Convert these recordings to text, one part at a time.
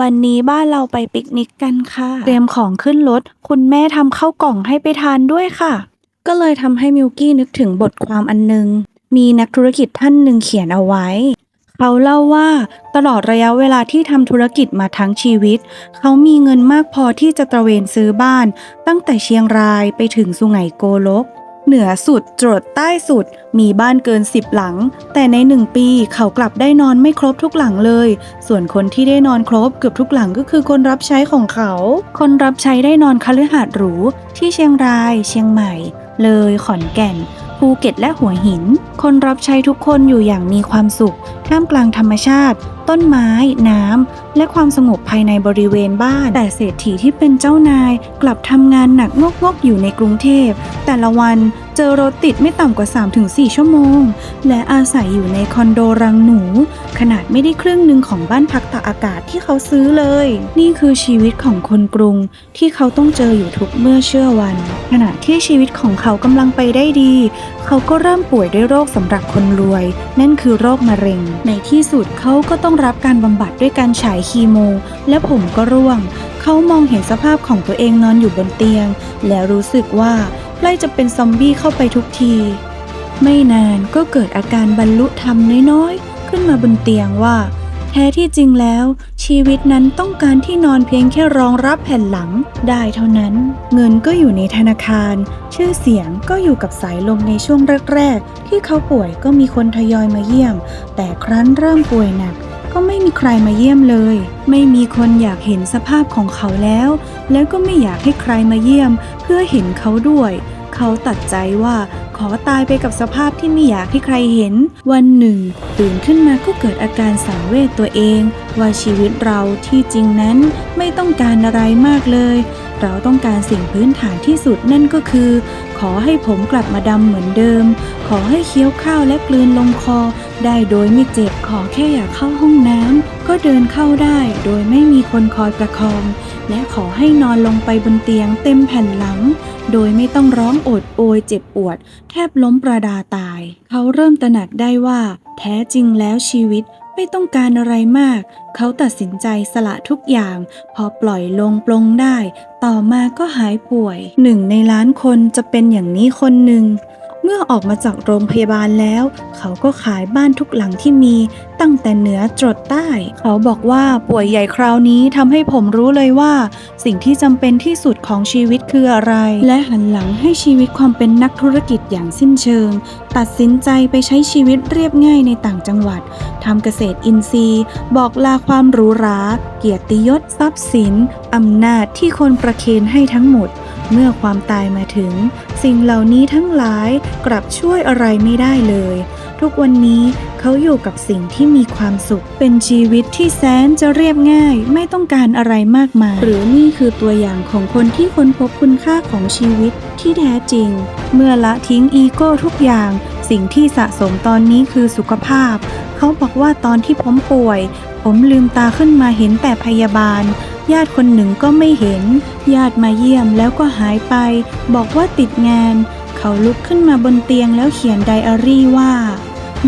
วันนี้บ้านเราไปปิกนิกกันค่ะ เตรียมของขึ้นรถ คุณแม่ทำข้าวกล่องให้ไปทานด้วยค่ะ ก็เลยทำให้มิวกี้นึกถึงบทความอันนึง มีนักธุรกิจท่านหนึ่งเขียนเอาไว้ เขาเล่าว่าตลอดระยะเวลาที่ทำธุรกิจมาทั้งชีวิต เขามีเงินมากพอที่จะตระเวนซื้อบ้าน ตั้งแต่เชียงรายไปถึงสุไหงโกลก เหนือสุดจรดใต้สุด มีบ้านเกินสิบหลัง แต่ในหนึ่งปีเขากลับได้นอนไม่ครบทุกหลังเลย ส่วนคนที่ได้นอนครบเกือบทุกหลังก็คือคนรับใช้ของเขา คนรับใช้ได้นอนคฤหาสน์หรูที่เชียงราย เชียงใหม่ เลยขอนแก่นภูเก็ตและหัวหิน คนรับใช้ทุกคนอยู่อย่างมีความสุข ท่ามกลางธรรมชาติ ต้นไม้ น้ำ และความสงบภายในบริเวณบ้าน แต่เศรษฐีที่เป็นเจ้านายกลับทำงานหนักงกๆอยู่ในกรุงเทพ แต่ละวันเจอรถติดไม่ต่ำกว่า 3-4 ชั่วโมง และอาศัยอยู่ในคอนโดรังหนู ขนาดไม่ได้ครึ่งหนึ่งของบ้านพักตากอากาศที่เขาซื้อเลย นี่คือชีวิตของคนกรุงที่เขาต้องเจออยู่ทุกเมื่อเชื่อวัน ขณะที่ชีวิตของเขากำลังไปได้ดี เขาก็เริ่มป่วยด้วยโรคสำหรับคนรวย นั่นคือโรคมะเร็งในที่สุดเขาก็ต้องรับการบำบัดด้วยการฉายคีโม และผมก็ร่วง เขามองเห็นสภาพของตัวเองนอนอยู่บนเตียง และรู้สึกว่าใกล้จะเป็นซอมบี้เข้าไปทุกที ไม่นานก็เกิดอาการบรรลุธรรมน้อยๆ ขึ้นมาบนเตียงว่า แท้ที่จริงแล้ว ชีวิตนั้นต้องการที่นอนเพียงแค่รองรับแผ่นหลังได้เท่านั้น เงินก็อยู่ในธนาคาร ชื่อเสียงก็อยู่กับสายลมในช่วงแรกๆ ที่เขาป่วยก็มีคนทยอยมาเยี่ยม แต่ครั้นเริ่มป่วยหนักก็ไม่มีใครมาเยี่ยมเลย ไม่มีคนอยากเห็นสภาพของเขาแล้ว แล้วก็ไม่อยากให้ใครมาเยี่ยม เพื่อเห็นเขาด้วย เขาตัดใจว่า ขอตายไปกับสภาพที่ไม่อยากให้ใครเห็น วันหนึ่ง ตื่นขึ้นมาก็เกิดอาการสังเวชตัวเอง ว่าชีวิตเราที่จริงนั้นไม่ต้องการอะไรมากเลย เราต้องการสิ่งพื้นฐานที่สุดนั่นก็คือ ขอให้ผมกลับมาดำเหมือนเดิม ขอให้เคี้ยวข้าวและกลืนลงคอ ได้โดยไม่เจ็บขอแค่อยากเข้าห้องน้ำก็เดินเข้าได้โดยไม่มีคนคอยประคอง และขอให้นอนลงไปบนเตียงเต็มแผ่นหลัง โดยไม่ต้องร้องโอดโอยเจ็บปวด แทบล้มประดาตาย เขาเริ่มตระหนักได้ว่า แท้จริงแล้วชีวิต ไม่ต้องการอะไรมาก เขาตัดสินใจสละทุกอย่าง พอปล่อยลงปลงได้ ต่อมาก็หายป่วย หนึ่งในล้านคนจะเป็นอย่างนี้คนหนึ่ง เมื่อออกมาจากโรงพยาบาลแล้ว เขาก็ขายบ้านทุกหลังที่มีตั้งแต่เหนือจรดใต้ เขาบอกว่าป่วยใหญ่คราวนี้ทำให้ผมรู้เลยว่า สิ่งที่จำเป็นที่สุดของชีวิตคืออะไร และหันหลังให้ชีวิตความเป็นนักธุรกิจอย่างสิ้นเชิง ตัดสินใจไปใช้ชีวิตเรียบง่ายในต่างจังหวัดทำเกษตรอินทรีย์ บอกลาความหรูหราเกียรติยศทรัพย์สินอำนาจที่คนประเคนให้ทั้งหมด เมื่อความตายมาถึง สิ่งเหล่านี้ทั้งหลายกลับช่วยอะไรไม่ได้เลย ทุกวันนี้เขาอยู่กับสิ่งที่มีความสุข เป็นชีวิตที่แสนจะเรียบง่าย ไม่ต้องการอะไรมากมาย หรือนี่คือตัวอย่างของคนที่ค้นพบคุณค่าของชีวิตที่แท้จริง เมื่อละทิ้งอีโก้ทุกอย่าง สิ่งที่สะสมตอนนี้คือสุขภาพ เขาบอกว่าตอนที่ผมป่วย ผมลืมตาขึ้นมาเห็นแต่พยาบาล ญาติคนหนึ่งก็ไม่เห็น ญาติมาเยี่ยมแล้วก็หายไป บอกว่าติดงาน เขาลุกขึ้นมาบนเตียงแล้วเขียนไดอารี่ว่า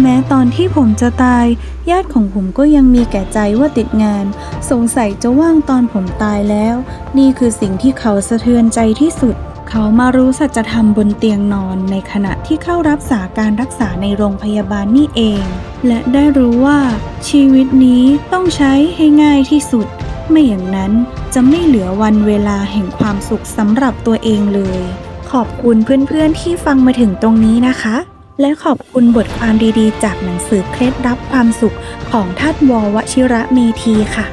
แม้ตอนที่ผมจะตาย ญาติของผมก็ยังมีแก่ใจว่าติดงาน สงสัยจะว่างตอนผมตายแล้ว นี่คือสิ่งที่เขาสะเทือนใจที่สุดเขามารู้สัจธรรมบนเตียงนอนในขณะที่เข้ารับษาการรักษาในโรงพยาบาลนี่เอง และได้รู้ว่าชีวิตนี้ต้องใช้ให้ง่ายที่สุด ไม่อย่างนั้นจะไม่เหลือวันเวลาแห่งความสุขสำหรับตัวเองเลย ขอบคุณเพื่อนๆที่ฟังมาถึงตรงนี้นะคะ และขอบคุณบทความดีๆ จากหนังสือเคล็ดลับความสุขของท่านววชิระเมธีค่ะ